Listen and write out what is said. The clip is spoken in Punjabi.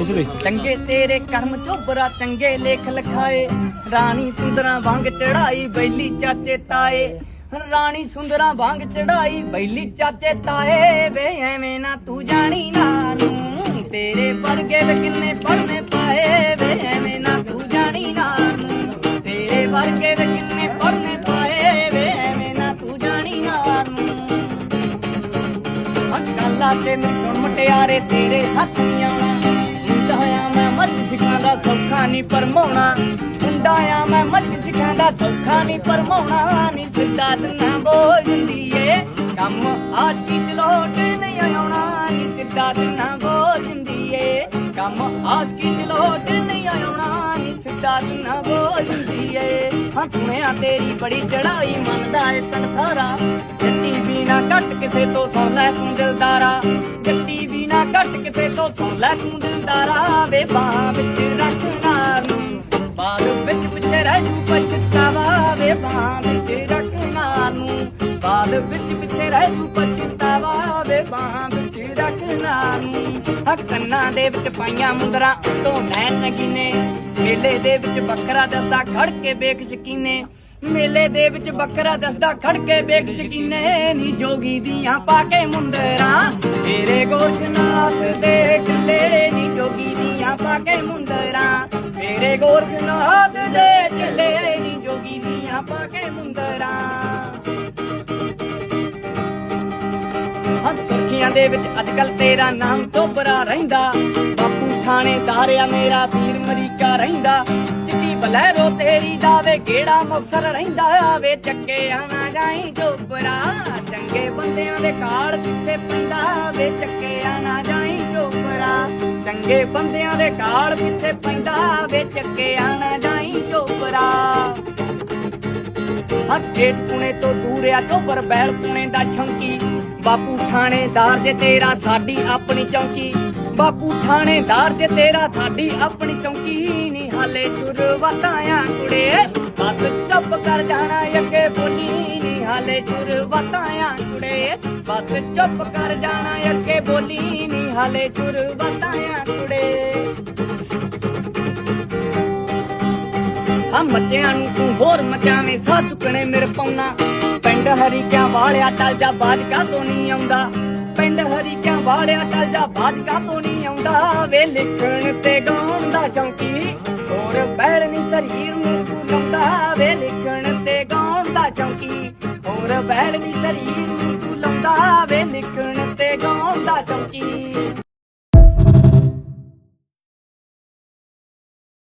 ਇਸ ਚੰਗੇ ਤੇਰੇ ਕਰਮ ਚੋਬਰਾ ਚੰਗੇ ਲੇਖ ਲਿਖਾਏ। ਰਾਣੀ ਸੁੰਦਰਾਂ ਵਾਂਗ ਚੜਾਈ ਬੈਲੀ ਚਾਚੇ ਤਾਏ। ਰਾਣੀ ਸੁੰਦਰਾਂ ਵਾਂਗ ਚੜਾਈ ਬੈਲੀ ਚਾਚੇ ਤਾਏ। ਵੇ ਐਵੇਂ ਨਾ ਤੂੰ ਜਾਣੀ ਨਾ ਨੂੰ ਤੇਰੇ ਵਰਗੇ ਵੇ ਕਿੰਨੇ ਪੜਨੇ ਪਾਏ। ਵੇ ਐਵੇਂ ਨਾ ਤੂੰ ਜਾਣੀ ਨਾ ਨੂੰ ਤੇਰੇ ਵਰਗੇ ਵੇ ਕਿੰਨੇ ਪੜਨੇ ਪਾਏ। ਵੇ ਐਵੇਂ ਨਾ ਤੂੰ ਜਾਣੀ ਨਾ ਨੂੰ ਅੱਖਾਂ ਤੇ ਮੇਰੀ ਸੁਣ ਮਟਿਆਰੇ ਤੇਰੇ ਹੱਥ ਨਹੀਂ ਆਉਣਾ ਆ ਮੈਂ ਮਰਦ ਸੌਖਾ ਨਹੀਂ ਪਰਮਾਉਣਾ। ਮੁੰਡਾ ਆ ਮੈਂ ਮਰਦ ਸਿਖਾਉਂਦਾ ਸੌਖਾ ਨਹੀਂ ਪਰਮਾਉਣਾ। ਨਹੀਂ ਸਿੱਧਾ ਨਾ ਬੋਲ ਜਾਂਦੀ ਏ। ਕੰਮ ਆਸ਼ਕੀ ਚ ਲੋਟ ਨਹੀਂ ਆਉਣਾ। ਨਹੀਂ ਸਿੱਧਾ ਨਾ ਬੋਲ ਜਾਂਦੀ ਏ। ਕੰਮ ਆਸ਼ਕੀ ਚ ਲੋਟ ਨਹੀਂ ਆਉਣਾ। ਨਹੀਂ ਸਿੱਧਾ ਨਾ ਬੋਲ ਜਾਂਦੀ ਏ। ਹਾਂ ਸੁਣਿਆ ਤੇਰੀ ਬੜੀ ਚੜਾਈ ਮੰਨਦਾ ਏ ਤਨ ਸਾਰਾ ਜੱਟੀ ਵੀ ਨਾ ਘੱਟ ਕਿਸੇ ਤੋਂ ਸੁਣ ਲੈ ਤੂੰ ਦਿਲਦਾਰਾ। ਜੱਟੀ ਘੱਟ ਕਿਸੇ ਤੋਂ ਸੁਣ ਲੈ ਤੂੰ ਵੇ ਬਾਹਾਂ ਵਿੱਚ ਰੱਖ ਨੂੰ। ਬਾਦ ਵਿੱਚ ਪਿੱਛੇ ਰਹਿ ਜੂ ਪਛਤਾਵਾ ਵੇ ਬਾਹਾਂ ਵਿੱਚ ਰੱਖ ਨੂੰ। ਬਾਦ ਵਿੱਚ ਪਿੱਛੇ ਰਹਿ ਜੂ ਪਛਤਾਵਾ ਵੇ ਬਾਹਾਂ ਵਿੱਚ ਰੱਖ ਨੂੰ। ਆ ਦੇ ਵਿੱਚ ਪਾਈਆਂ ਮੁੰਦਰਾਂ ਤੋਂ ਲੈਣ ਨਗੀਨੇ ਮੇਲੇ ਦੇ ਵਿੱਚ ਬੱਕਰਾ ਦੱਸਦਾ ਖੜ ਕੇ ਵੇਖ ਸ਼ਕੀਨੇ ਮੇਲੇ ਦੇ ਵਿੱਚ ਬੱਕਰਾ ਦੱਸਦਾ, ਖੜ ਕੇ ਵੇਖ ਸ਼ਕੀਨੇ ਨੀ ਜੋਗੀ ਦੀਆਂ ਪਾ ਕੇ ਮੁੰਦਰਾਂ। ਤੇਰੇ ਗੋਸ਼ਨਾਥ ਦੇ ਚੱਲੇ ਨੀ ਜੋਗੀ ਦੀਆਂ ਪਾ ਕੇ ਮੁੰਦਰਾਂ। ਤੇਰੇ ਗੋਰਖਨਾਥ ਦੇ ਚੱਲੇ ਨੀ ਜੋਗੀ ਦੀਆਂ ਪਾ ਕੇ ਮੁੰਦਰਾਂ। ਹੱਥ ਸੁਰਖੀਆਂ ਦੇ ਵਿੱਚ ਅੱਜ ਕੱਲ ਤੇਰਾ ਨਾਮ ਚੋਬਰਾ ਰਹਿੰਦਾ। ਬਾਪੂ ਥਾਣੇਦਾਰ ਆ, ਮੇਰਾ ਵੀਰ ਮਰੀਕਾ ਰਹਿੰਦਾ। ਚਿੱਟੀ ਤੇਰੀ ਦਾ ਕਿਹੜਾ ਮੁਕਸਰ ਰਹਿੰਦਾ ਵੇ ਚੱਕੇ ਆਣਾ ਜਾਈ ਚੋਬਰਾ ਚੰਗੇ ਬੰਦਿਆਂ ਦੇ ਕਾਲ ਪਿੱਛੇ ਪੈਂਦਾ ਵੇ ਚੱਕੇ ਆਣਾ ਜਾਈ ਚੋਬਰਾ ਚੰਗੇ ਬੰਦਿਆਂ ਦੇ ਕਾਲ ਪਿੱਛੇ ਪੈਂਦਾ ਵੇ ਚੱਕੇ ਆਣਾ ਜਾਈ ਚੋਬਰਾ ਹੱਠੇਟ ਪੁਣੇ ਤੋਂ ਦੂਰ ਆ ਚੋਬਰ ਬੈਲ ਪੁਣੇ ਦਾ ਛੌਂਕੀ। ਬਾਪੂ ਥਾਣੇਦਾਰ ਜੇ ਤੇਰਾ, ਸਾਡੀ ਆਪਣੀ ਚੌਂਕੀ। ਬਾਪੂ ਥਾਣੇਦਾਰ ਜੇ ਤੇਰਾ ਸਾਡੀ ਆਪਣੀ ਚੌਂਕੀ ਨਹੀਂ ਹਾਲੇ ਚੁਰਵਾਤਾਂ ਆ ਕੁੜੇ। ਬਸ ਚੁੱਪ ਕਰ ਜਾਣਾ ਅੱਗੇ ਬੋਲੀ ਨਹੀਂ ਹਾਲੇ ਚੁਰਵਾਤਾਂ ਕੁੜੇ। ਬਸ ਚੁੱਪ ਕਰ ਜਾਣਾ ਅੱਗੇ ਬੋਲੀ ਨਹੀਂ ਹਾਲੇ ਚੁਰਵਾਤਾਂ ਆ ਕੁੜੇ। ਆ ਮੱਚਿਆਂ ਨੂੰ ਤੂੰ ਹੋਰ ਮਚਾਵੇਂ ਸਾਹ ਚੁੱਕਣੇ ਮੇਰੇ ਪੌਣਾ ਪਿੰਡ ਹਰੀਕਿਆਂ ਵਾਲਿਆ ਟਲ ਜਾ ਬਾਜ ਕਾ ਤੋਂ ਨਹੀਂ ਆਉਂਦਾ। ਪਿੰਡ ਹਰੀਕਿਆਂ ਵਾਲਿਆ ਟਲ ਜਾ ਬਾਜ ਤੋਂ ਨਹੀਂ ਆਉਂਦਾ। ਵੇ ਲਿਖਣ ਤੇ ਗਾਉਣ ਦਾ ਚੌਂਕੀ, ਹੋਰ ਬੈਲ ਨਹੀਂ ਸਰੀਰ ਨੂੰ ਤੂੰ ਵੇ ਲਿਖਣ ਤੇ ਗਾਉਣ ਦਾ ਚੌਂਕੀ, ਹੋਰ ਬੈਲ ਨਹੀਂ ਸਰੀਰ ਨੂੰ ਤੂੰ ਵੇ ਲਿਖਣ ਤੇ ਗਾਉਣ ਦਾ ਚੌਂਕੀ।